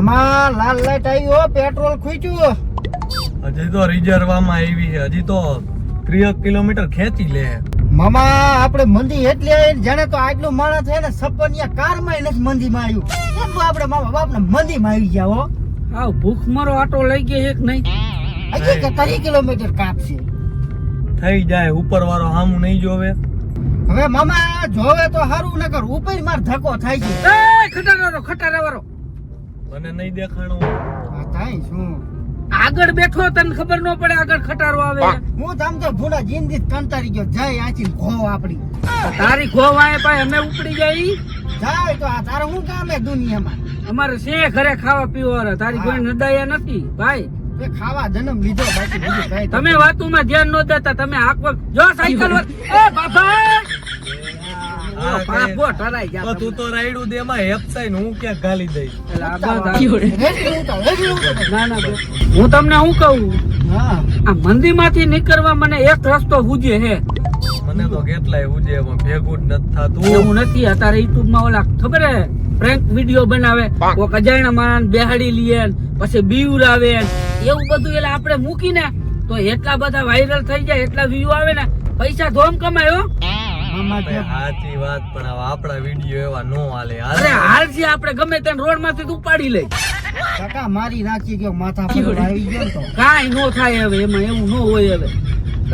મામા લાલ લાઈટ આવી હો પેટ્રોલ ખૂચ્યું હજી તો રિઝર્વ આમાં આવી છે. હજી તો ત્રીસ કિલોમીટર ખેંચી લે. મામા આપણે મંદી એટલે આવી જાણે તો આટલું માણસ છે ને સપનિયા કારમાં નથી મંદીમાં આવ્યું. કેટલું આપણે મામા બાપ ને મંદીમાં આવી ગયા હો? આવ ભૂખ મારો આટો લઈ ગયો એક નહીં. હજી કે ત્રીસ કિલોમીટર કાપશે? થઈ જાય ઉપર વાળો હામું નહીં જોવે. હવે મામા જોવે તો સારું નકર ઉપર માર ધક્કો થાય છે. એ ખટારો ખટારા વાળો મને નહીં દેખાણો. આ થાય શું? આગળ બેઠો તને ખબર ન પડે આગળ ખટારો આવે. હું તમ તો ભૂલા જિંદગી કંટારી ગયો. જાય આચી ઘો આપડી તારી ખોવ આય પાય અમે ઉપડી જાય. જાય તો આ તારે શું કામ હે દુનિયામાં? અમારે છે ઘરે ખાવા પીવા તારી કોઈ નડાયા નથી ભાઈ. ખાવા જન્મ લીધો બાકી બીજું કાંઈ તમે વાતુમાં ધ્યાન ન દેતા તમે આખો જો સાયકલ એ બાપા! તો તું દે એમાં હું ગાલી. ના ના તમને શું કહું? આ મંદિરમાંથી નીકળવા મને એક રસ્તો હુજે હે. મને તો કેટલાય હુજે એમાં ભેગું જ નથી થતું. એવું નથી અત્યારે યુટ્યુબમાં ઓલા ખબર હે? પ્રેન્ક વીડિયો બનાવે. કોક અજાણ્યા માણસ બેહાડી લીએ પછી બીવરાવે લાવે એવું બધું એટલે આપણે મૂકીને તો એટલા બધા વાયરલ થઈ જાય એટલા વ્યૂ આવે ને પૈસા ધોમ કમાયો સાચી વાત પણ હવે આપણા વીડિયો એવા નો હાલે. અરે હાલજી હાલ આપણે ગમે તેમ રોડમાંથી ઉપાડી લઈ. કાકા મારી નાખી ગયો માથા પર આવી ગયો તો. કાઈ નો થાય હવે એમાં એવું નો હોય હવે.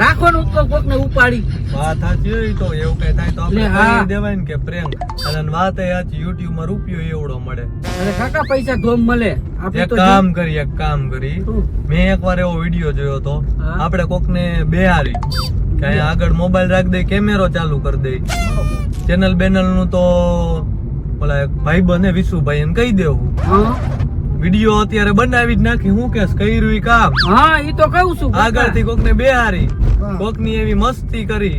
રાખો તો કોક ને ઉપાડી. વાત સાચી તો એવું કઈ થાય તો આપણે કહી દેવાય ને કે પ્રેમ. અને વાત એ સાચી યુટ્યુબમાં રૂપિયો એવડો મળે. અરે કાકા પૈસા ધોમ મળે. આપણે તો કામ કરી એક કામ કરી? મેં એકવાર એવો વીડિયો જોયો તો આપણે આપણે કોકને બેહારી કે આગળ મોબાઈલ રાખ દે કેમેરો ચાલુ કરી દે. ચેનલ બેનલનું તો ઓલા ભાઈ બને વિશુભાઈ એમ કહી દેવું વીડિયો અત્યારે બનાવી જ નાખી હું કેસ કર્યું કામ. હા ઈ તો કહું છું આગળથી કોક ને બેહારી કોકની એવી મસ્તી કરી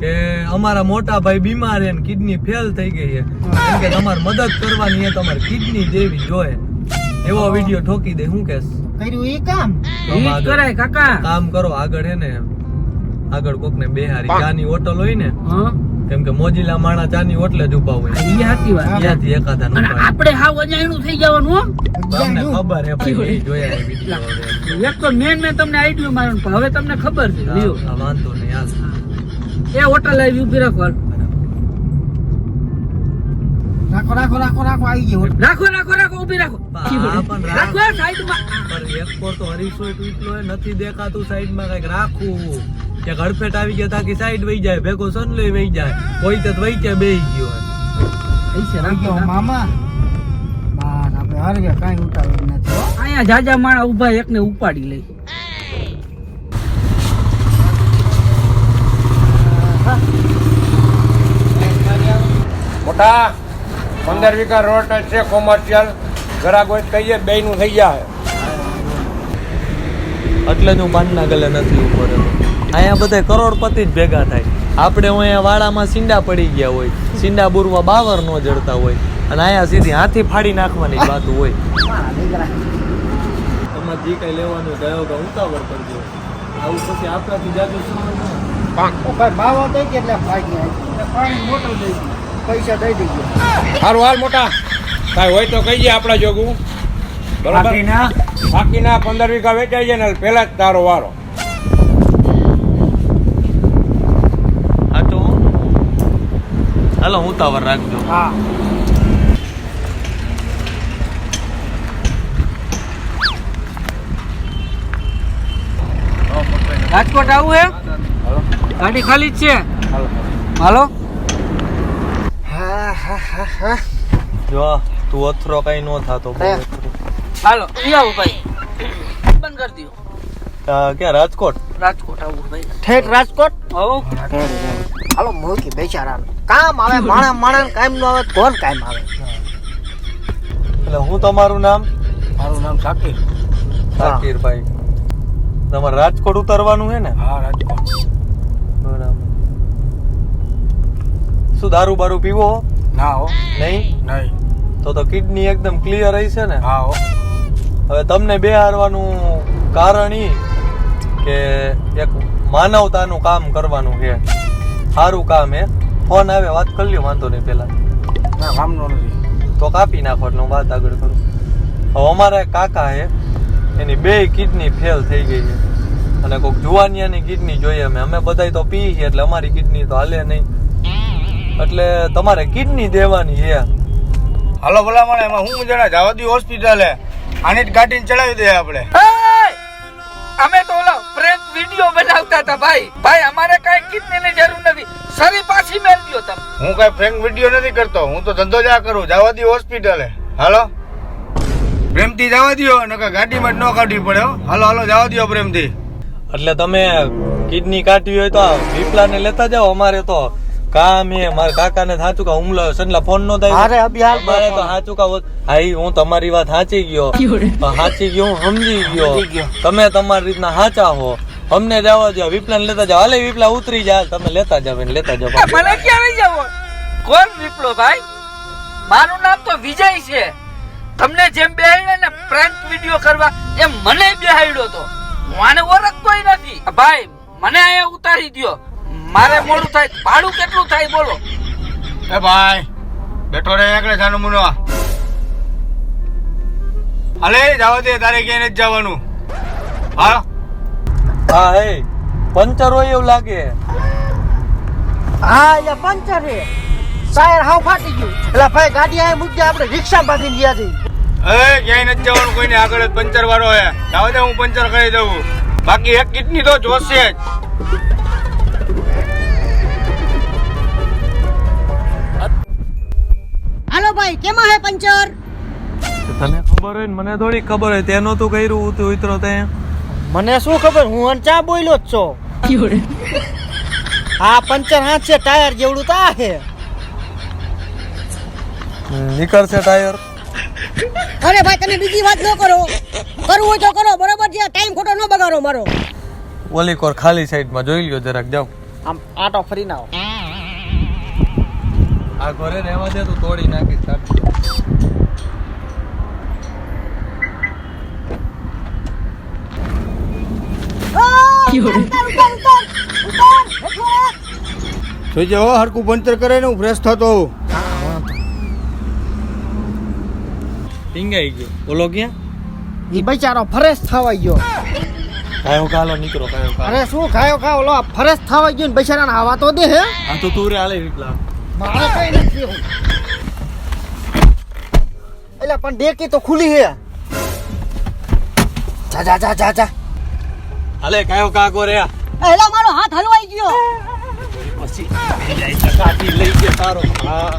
કે અમારા મોટા ભાઈ બીમાર છે કિડની ફેલ થઈ ગઈ છે. એમ કે તમારે મદદ કરવાની છે તમારે કિડની દેવી જોઈએ. એવો વીડિયો ઠોકી દે હું કેસ. કર્યું ઈ કામ? ઈ કરાય કાકા. કામ કરો આગળ હે ને. આગળ કોકને બેહારી ચાની હોટલ હોય ને કેમ કે મોજીલા માણા ચાની હોટલે જ ઊભા હોય. સાચી વાત. ત્યાંથી એકાદા નું આપણે હાવ અજાણ્યું થઈ જવાનું હો. તમને ખબર હે ભાઈ એ જોયા એ વીડિયો એક તો મેન મેં તમને આઈડિયો માર્યો પણ હવે તમને ખબર છે લ્યો. વાંધો નહીં આ એ હોટલ આવી ઊભી રાખો હાલ. રાખો રાખો રાખો રાખો આવી ગયો. રાખો રાખો રાખો ઊભી રાખો. હા, પણ રાખો રાખો સાઈડમાં. પણ એક પર તો હરીશો એટલો હે, નથી દેખાતું સાઈડમાં કંઈક રાખવું. કે ગડફેટ આવી ગયા કે સાઈડ વહી જાય ભેગો સનલોય વહી જાય કોઈ તો વહી કે બેહી ગયો હે. પૈસે આવી રાખો ગયો રાખો. મામા આપણે હાર ગયા કાંઈ ઉતાવ્યું નથી હો. અહીંયા જાજા માણા ઊભા એકને ઉપાડી લઈ મોટા પંદર વીઘા રોડ છે કોમર્શિયલ ઘરાક હોય તો કહીએ બે નું થઈ જાય એટલે જ હું પાનના ગલે નથી ઉપર રહેતો. અહીંયા બધા કરોડપતિ જ ભેગા થાય. આપણે હું અહીંયા વાડામાં સીંડા પડી ગયા હોય સીંડા બુરવા બાવર નો જડતા હોય અને અહીંયા સીધી હાથી ફાડી નાખવાની વાત હોય. મારા તમારે જે કઈ લેવાનું ગયો કે ઉતાવળ કરજો. આવું પછી આપણાથી જાજુ શું ભાઈ માવા દઈ કે એટલે ભાગી આવી. એટલે પાણી મોટું દઈ. પૈસા દઈ દીધું. સારું હાલ મોટા. કાંઈ હોય તો કહીએ આપણા જોગું. બરાબર? બાકીના પંદર વીઘા વેચાઈ જાય ને પહેલા જ તારો વારો. હા તો હાલો ઉતાવળ રાખજો. હા. રાજકોટ આવું હે? ગાડી ખાલી જ છે? હાલો. હા હા હા હા જો તું અથરો કઈ નો થાતો. હે. હાલો ઈ આવો ભાઈ. બંધ કરી દો ક્યાં રાજકોટ? રાજકોટ આવું ભાઈ. ઠેઠ રાજકોટ? આવો હાલો મૂકી બેચારા કામ આવે માણા માણા કામ નો આવે કોણ કામ આવે? એટલે હું તમારું નામ? મારું નામ શાકીર શાકીર ભાઈ તમારે રાજકોટ ઉતરવાનું છે ને? હા રાજકોટ. બરાબર. શું દારૂ બારૂ પીવો ના હો. નહીં? નહીં. તો તો કિડની એકદમ ક્લિયર રહી છે ને? હા હો. હવે તમને બે હારવાનું કારણ ઈ કે એક માનવતાનું કામ કરવાનું છે. સારું કામ હે. ફોન આવે વાત કરી લ્યો વાંધો નહીં પેલા. ના કામનો નથી. તો કાપી નાખો એટલે હું વાત આગળ કરું. હવે અમારા કાકા હે એની બે કિડની ફેલ થઈ ગઈ છે. અને કોઈક જુવાનિયાની કિડની જોઈએ અમે. અમે બધાય તો પી છીએ એટલે અમારી કિડની તો હાલે નહીં. એટલે તમારે કિડની દેવાની છે. હાલો ભલા મને એમાં હું જણા જવા દઉં હોસ્પિટલે? આની જ ગાડીને ચડાવી દે આપણે! અમે તો ઓલા પ્રેમ વિડિયો બનાવતા હતા ભાઈ. ભાઈ અમારે કઈ કિડનીની જરૂર નથી. સરી પાછી મેળવ્યો તમે. હું કઈ ફ્રેન્ક વીડિયો નથી કરતો. હું તો ધંધો જ આ કરું. જવા દી હોસ્પિટલે. હાલો? પ્રેમથી જવા દો નકર ગાડીમાં જ ન કાઢવી પડે હો. હાલો હાલો જવા દો પ્રેમથી. એટલે તમે કિડની કાઢવી હોય તો આ વિપલાને લેતા જાઓ અમારે તો. કામ એ મારા કાકાને સાચું કા હુમલો સંડલા ફોન નો થાય. અરે અભી હાલ મારે તો સાચું કા હા હું તમારી વાત સાચી ગયો. સાચી ગયો હું સમજી ગયો. તમે તમારી રીતના સાચા હો. અમને જવા દો વિપલા લેતા જાઓ. હાલે વિપલા ઉતરી જાય તમે લેતા જાવ ને લેતા જાવ મને ક્યાં લઈ જાવ કોણ વિપ્લો ભાઈ? મારું નામ તો વિજય છે. તમને જેમ બેહાડ્યા ને પ્રેન્ક વિડિયો કરવા એમ મને બેહાડ્યો તો. હું આને ઓળખતોય નથી. ભાઈ મને અહીંયા ઉતારી દ્યો. મારે મોડું થાય ભાડું કેટલું થાય બોલો. એ ભાઈ બેઠો રે એકડે જાનું મુનો. હાલે જાવ દે તારે ક્યાંય નથી જવાનું. હા હા હે પંચર હોય એવું લાગે. હા એટલે પંચર હે ટાયર હાવ ફાટી ગયું. એટલે ભાઈ ગાડી આ મૂકી આપણે રિક્ષા બાંધી ગયા જઈએ એ ક્યાંય નથી જવાનું કોઈને આગળ પંચર વાળો હે. જાવ દે હું પંચર કરી દઉં. બાકી એક કિડની તો જોશે જ. ભાઈ કેમાં હે પંચર? તને ખબર હોય ને મને થોડી ખબર હોય. તેનો તું કર્યું તું ઉતરો તે મને શું ખબર? હું અંચા બોલ્યો જ છો. આ પંચર હા છે ટાયર જેવડું તા છે. નીકળશે ટાયર. અરે ભાઈ તમે બીજી વાત ન કરો. કરવું હોય તો કરો બરોબર છે? ટાઈમ ખોટો ન બગાડો મારો. ઓલી કોર ખાલી સાઈડમાં જોઈ લ્યો જરાક જાઓ આમ આટો ફરીને આવો. આ ઘરે રહેવા દે તું તોડી નાખીશ તાર. જોઈ હો હરકું પંચર કરે ને હું ફ્રેશ થતો ટીંગાઈ ગયો. બોલો ક્યાં? એ બચારો ફરેશ થવા ગયો. કાયો કાલો નીકળો ખાયો અરે શું ખાયો ખાયો ઓલો ફ્રેશ થવા ગયો ને બચારાને આવા તો દે હે. આ તો તું રે મારે કઈ નથી એટલે પણ ડેકી તો ખુલી હે જા જા જા જા જા. હાલે કાયો કાકો રે? એલા મારો હાથ હલવાઈ ગયો. પછી લઈ ગયા તારો. હા.